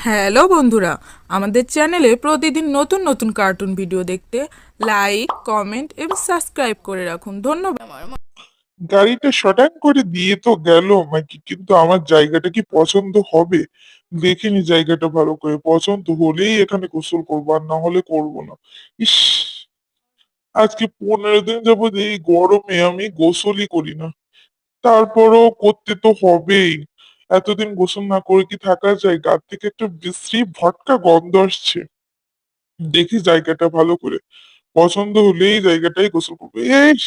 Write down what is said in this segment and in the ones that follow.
Hello বন্ধুরা, আমাদের চ্যানেলে প্রতিদিন নতুন নতুন কার্টুন ভিডিও দেখতে লাইক, কমেন্ট এবং সাবস্ক্রাইব করে রাখুন। ধন্যবাদ। গাড়িটা শটান করে দিয়ে তো গেল মাইকি কিন্তু আমার জায়গাটা কি পছন্দ হবে? দেখিনি জায়গাটা ভালো করে। পছন্দ হলেই এখানে গোসল করব, আর না হলে করব না। ইস! আজকে পনেরো দিন যাবত এই গরমে আমি গোসলই করি না। তারপরও করতে তো হবেই। এতদিন গোসল না করে কি থাকা যায় গা থেকে একটা বিশ্রী ভটকা গন্ধ আসছে। দেখি জায়গাটা ভালো করে। পছন্দ হলেই জায়গাটাই গোসল করব। ইস!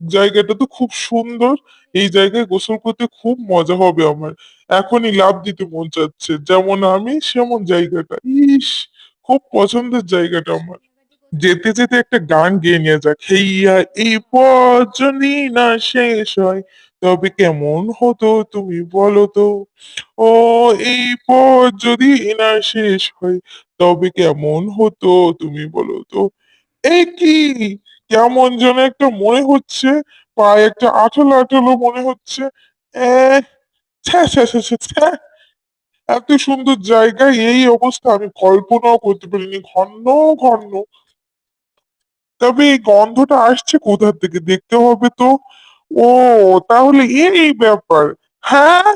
জায়গাটা তো খুব সুন্দর। এই জায়গায় গোসল করতে খুব মজা হবে আমার। এখনই লাফ দিতে মন চাচ্ছে। যেমন আমি, সেমন জায়গাটা। ইস! খুব পছন্দের জায়গাটা আমার। যেতে যেতে একটা গান গেয়ে নিয়ে যাক। হেইয়া, এই পথ না শেষ হয়। তবে কেমন হতো তুমি বলো তো? ও, এই পথ যদি না শেষ হয়, তবে কেমন হতো তুমি বলো তো? এ কি? কেমন যেন একটা মনে হচ্ছে, পায়ে একটা আঠালো আঠালো মনে হচ্ছে। এত সুন্দর জায়গায় এই অবস্থা আমি কল্পনাও করতে পারিনি। ঘন্ন ঘন্ন তবে এই গন্ধটা আসছে কোথা থেকে দেখতে হবে তো? ও, তাহলে এই ব্যাপার। হ্যাঁ?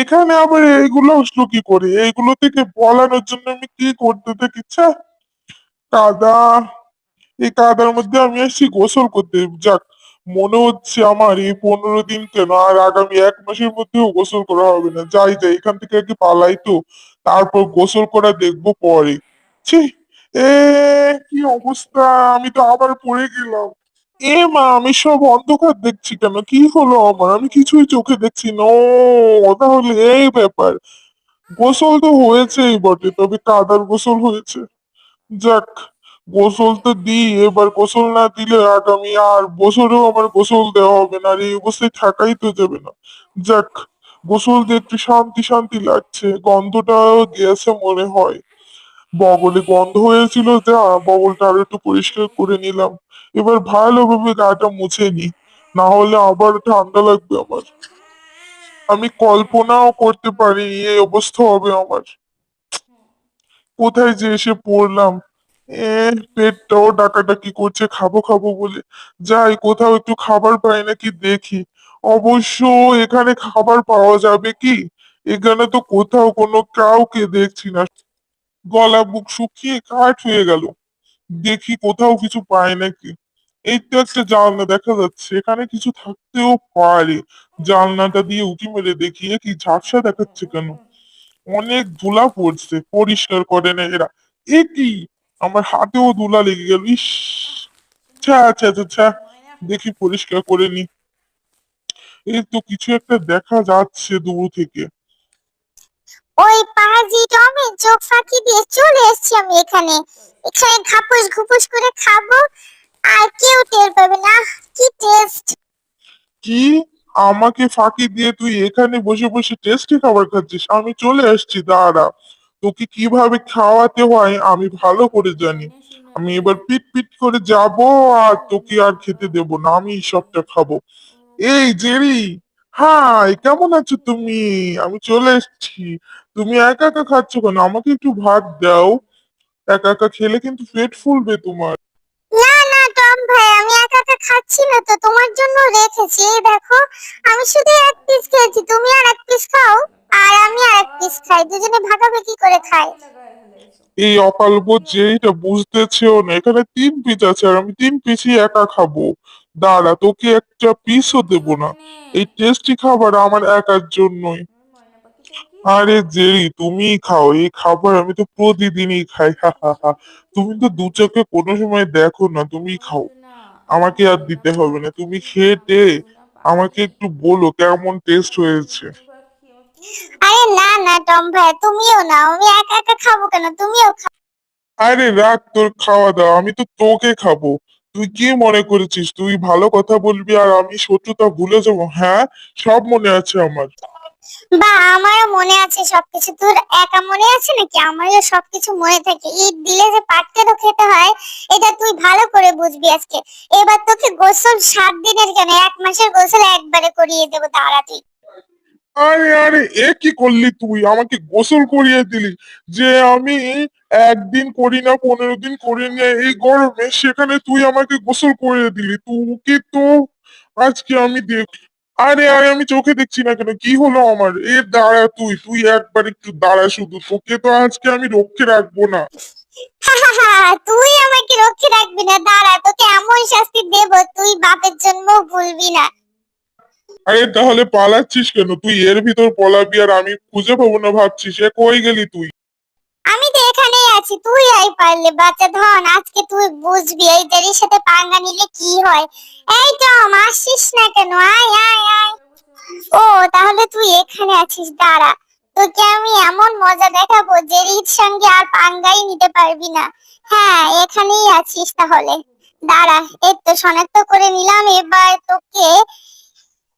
এখানে আবার এইগুলো আসলো কি করে? এইগুলো থেকে বলানোর জন্য আমি কি করতে ছ্যা কাদা। এই কাদার মধ্যে আমি আসছি গোসল করতে যাক, মনে হচ্ছে আমার এই পনেরো দিন কেন আর আগামী এক মাসের মধ্যেও গোসল করা হবে না। যাই যাই, এখান থেকে আগে পালাই তো। তারপর গোসল করা দেখব পরে। ছি, এ, কি অবস্থা? আমি তো আবার পড়ে গেলাম। এ মা, আমি সব অন্ধকার দেখছি কেন? কি হলো আমার? আমি কিছুই চোখে দেখছি না। তাহলে এই ব্যাপার। গোসল তো হয়েছেই বটে, তবে কাদার গোসল হয়েছে। যাক, গোসল তো দিই, এবার গোসল না দিলে আগামী আর বছরেও আমার গোসল দেওয়া হবে না, আর এই অবস্থায় থাকাই তো যাবে না। যাক, গোসল দিয়ে একটু শান্তি শান্তি লাগছে, গন্ধটাও গেছে মনে হয়। বগলে গন্ধ হয়েছিল, যা বগলটা আরও একটু পরিষ্কার করে নিলাম। এবার ভালোভাবে গাটা মুছে নি, না হলে আবার ঠান্ডা লাগবে আমার। আমি কল্পনাও করতে পারি এই অবস্থা হবে আমার। কোথায় যে এসে পড়লাম, এ পেটটাও ডাকাডাকি করছে, খাব খাব বলে। যাই, কোথাও একটু খাবার পাই নাকি দেখি। অবশ্য এখানে খাবার পাওয়া যাবে কি? এখানে তো কোথাও কোনো কাউকে দেখছি না। গলা বুক শুকিয়ে কাঠ হয়ে গেল। দেখি কোথাও কিছু পায় নাকি। এই তো একটা জানলা দেখা যাচ্ছে। এখানে কিছু থাকতেও পারে। জানলাটা দিয়ে উঁকি মেরে দেখি কি ঝাপসা দেখাচ্ছে কেন? অনেক ধুলা পড়ছে। পরিষ্কার করে না এরা। এ কি? আমার হাতেও ধুলা লেগে গেল। ইস! আচ্ছা ছা ছা দেখি পরিষ্কার করে নি। এই তো কিছু একটা দেখা যাচ্ছে দূর থেকে। ওই পাজি টমে চোখ ফাঁকি দিয়ে চলে এসেছি আমি এখানে। এখানে ঘাপুস ঘুপুস করে খাব, আর কেউ টের পাবে না। কি টেস্ট কি? আমাকে ফাঁকি দিয়ে তুই এখানে বসে বসে টেস্টি খাবার খাচ্ছিস? আমি চলে আসছি দাঁড়া। তোকে কীভাবে খাওয়াতে হয় আমি ভালো করে জানি। আমি এবার পিট পিট করে যাব আর তোকে আর খেতে দেব না, আমি সবটা খাব। এই জেরি, হাই, কেমন আছো তুমি? আমি চলে এসেছি। তুমি একা একা খাচ্ছ কেন? আমাকে একটু ভাত দাও। একা একা খেলে কিন্তু পেট ফুলবে তোমার। না না টম ভাই আমি একা একা খাচ্ছি না তো। তোমার জন্য রেখেছি। এই দেখো আমি শুধু এক পিস খেয়েছি। তুমি আর এক পিস খাও আর আমি আর এক পিস খাই। দুজনে ভাগাভাগি করে খাই। এই অকালবোধ যে এটা বুঝতেছেও না। এখানে তিন পিস আছে আর আমি তিন পিসই একা খাব। দাঁড়া তোকে একটা পিসও দেবো না। এই টেস্টি খাবার আমার একার জন্যই। আরে জেরি তুমি খাও এই খাবার আমি তো প্রতিদিনই খাই হা হা হা। তুমি তো দু চোখে কোনো সময় দেখো না তুমি খাও। আমাকে আর দিতে হবে না তুমি খেয়ে আমাকে একটু বলো কেমন টেস্ট হয়েছে। আরে না না টম ভাই তুমিও নাও আমি একা একা খাব কেন? তুমিও খাও আরে রাখ তোর খাওয়া দাওয়া আমি তো তোকে খাব। তুই কি মনে করেছিস? তুই ভালো কথা বলবি আর আমি শত্রুতা ভুলে যাব হ্যাঁ? সব মনে আছে আমার। বা আমারও মনে আছে সবকিছু। তোর একা মনে আছে নাকি? আমারও সবকিছু মনে থাকে। ঈদ দিলে যে পাটকেরও খেতে হয়, এটা তুই ভালো করে বুঝবি আজকে। এবার তোকে গোসল সাত দিনের কেন? এক মাসের গোসল একবারে করিয়ে দেবো দাঁড়া তুই আরে আরে, এ কি করলি তুই? আমাকে গোসল করিয়ে দিলি। যে আমি একদিন করি না, পনেরো দিন করি না, এই গরমে সেখানে তুই আমাকে গোসল করিয়ে দিলি। তোকে তো আজকে আমি দেখ। আরে আরে আমি চোখে দেখছি না কেন? কি হলো আমার? এ দাঁড়া তুই তুই একবার একটু দাঁড়া শুধু। তোকে তো আজকে আমি রক্ষে রাখব না। তুই আমাকে রক্ষে রাখবি না দাঁড়া তোকে এমন শাস্তি দেব তুই বাপের জন্য ভুলবি না। আরে তাহলে পালাচ্ছিস কেন? তুই এর ভিতর পলাবি আর আমি খুঁজে পাবো না ভাবছিস। এ কই গেলি তুই? আছি তুই আই পারলে, বাচ্চা ধন, আজকে তুই বুঝবি, এই দেরির সাথে পাঙ্গা নিলে কি হয়? এই টম আসছিস না কেন? আয় আয় আয়। ও, তাহলে তুই এখানে আছিস, দাঁড়া। তোকে আমি এমন মজা দেখাবো জেরির সঙ্গে আর পাঙ্গাই নিতে পারবি না। হ্যাঁ এখানেই আছিস তাহলে। দাঁড়া, এই তো শনাক্ত করে নিলাম, এবার তোকে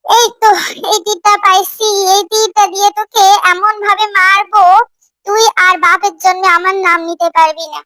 এই তো, এই তীরটা পাইছি, এই তীরটা দিয়ে তোকে এমন ভাবে মারবো তুই আর বাপের জন্য আমার নাম নিতে পারবি না।